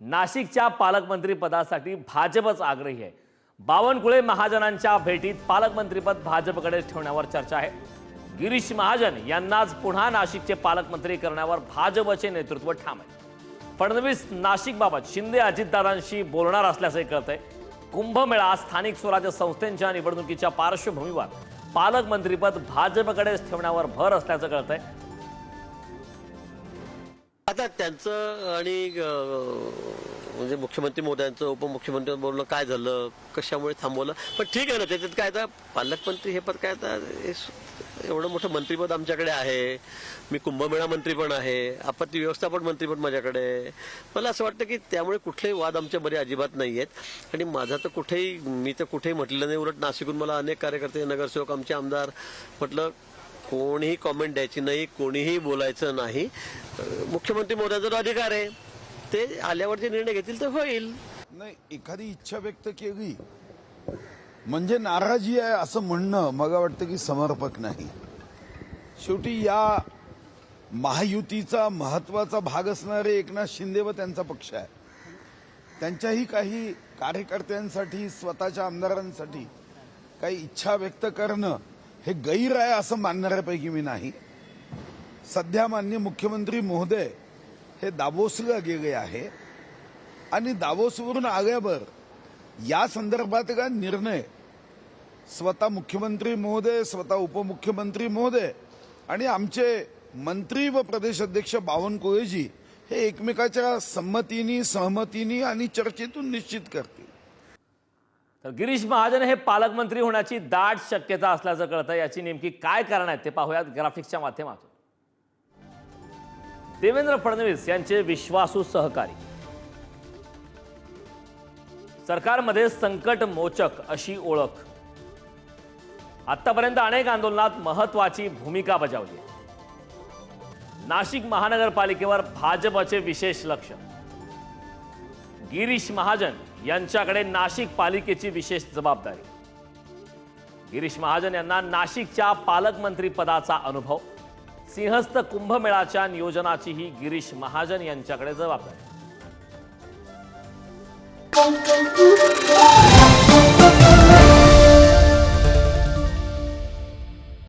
नाशिकच्या पालकमंत्रीपदासाठी भाजपच आग्रही आहे. बावनकुळे महाजनांच्या भेटीत पालकमंत्रीपद भाजपकडे ठेवण्यावर चर्चा आहे. गिरीश महाजन यांनाच पुन्हा नाशिकचे पालकमंत्री करण्यावर भाजपचे नेतृत्व ठाम आहे. फडणवीस नाशिकबाबत शिंदे अजितदादांशी बोलणार असल्याचंही कळतंय. कुंभमेळा स्थानिक स्वराज्य संस्थेच्या निवडणुकीच्या पार्श्वभूमीवर पालकमंत्रीपद भाजपकडेच ठेवण्यावर भर असल्याचं कळतंय. आता त्यांचं आणि म्हणजे मुख्यमंत्री मोद्यांचं उपमुख्यमंत्री बोलणं काय झालं कशामुळे थांबवलं? पण ठीक आहे ना त्याच्यात काय आता पालकमंत्री हे पद काय आता एवढं मोठं मंत्रीपद आमच्याकडे आहे. मी कुंभमेळा मंत्री पण आहे आपत्ती व्यवस्थापन मंत्री पण माझ्याकडे आहे. मला असं वाटतं की त्यामुळे कुठलेही वाद आमच्यामध्ये अजिबात नाही आहेत आणि माझा तर कुठेही मी तर कुठेही म्हटलेलं नाही उलट नाशिकहून मला अनेक कार्यकर्ते नगरसेवक आमचे आमदार म्हटलं कोणीही कॉमेंट द्यायची नाही कोणीही बोलायचं नाही. मुख्यमंत्री मोदयांचा जो अधिकार आहे ते आल्यावरती निर्णय घेतील तर होईल. नाही एखादी इच्छा व्यक्त केली म्हणजे नाराजी आहे असं म्हणणं मला वाटतं की समर्पक नाही. शेवटी या महायुतीचा महत्त्वाचा भाग असणारे एकनाथ शिंदे व त्यांचा पक्ष आहे. त्यांच्याही काही कार्यकर्त्यांसाठी स्वतःच्या आमदारांसाठी काही इच्छा व्यक्त करणं हे गैर आहे असं मानणाऱ्यापैकी मी नाही. सध्या मान्य मुख्यमंत्री महोदय हे दाबोसला गेले आहे. आणि दावोसवरून आल्यावर या संदर्भात का निर्णय स्वतः मुख्यमंत्री महोदय स्वतः उपमुख्यमंत्री महोदय आणि आमचे मंत्री व प्रदेश अध्यक्ष बावनकुळेजी हे एकमेकाच्या संमतीनी सहमतीनी आणि चर्चेतून निश्चित करतील. तर गिरीश महाजन हे पालकमंत्री होण्याची दाट शक्यता असल्याचं कळतं. याची नेमकी काय कारण आहेत ते पाहूयात ग्राफिक्सच्या माध्यमातून. देवेंद्र फडणवीस यांचे विश्वासू सहकारी. सरकारमध्ये संकट मोचक अशी ओळख. आतापर्यंत अनेक आंदोलनात महत्वाची भूमिका बजावली. नाशिक महानगरपालिकेवर भाजपचे विशेष लक्ष. गिरीश महाजन यांच्याकडे नाशिक पालिकेची विशेष जबाबदारी. गिरीश महाजन यांना नाशिकच्या पालकमंत्री पदाचा अनुभव सिंहस्थ कुंभमेळाच्या नियोजनाचीही गिरीश महाजन यांच्याकडे जबाबदारी.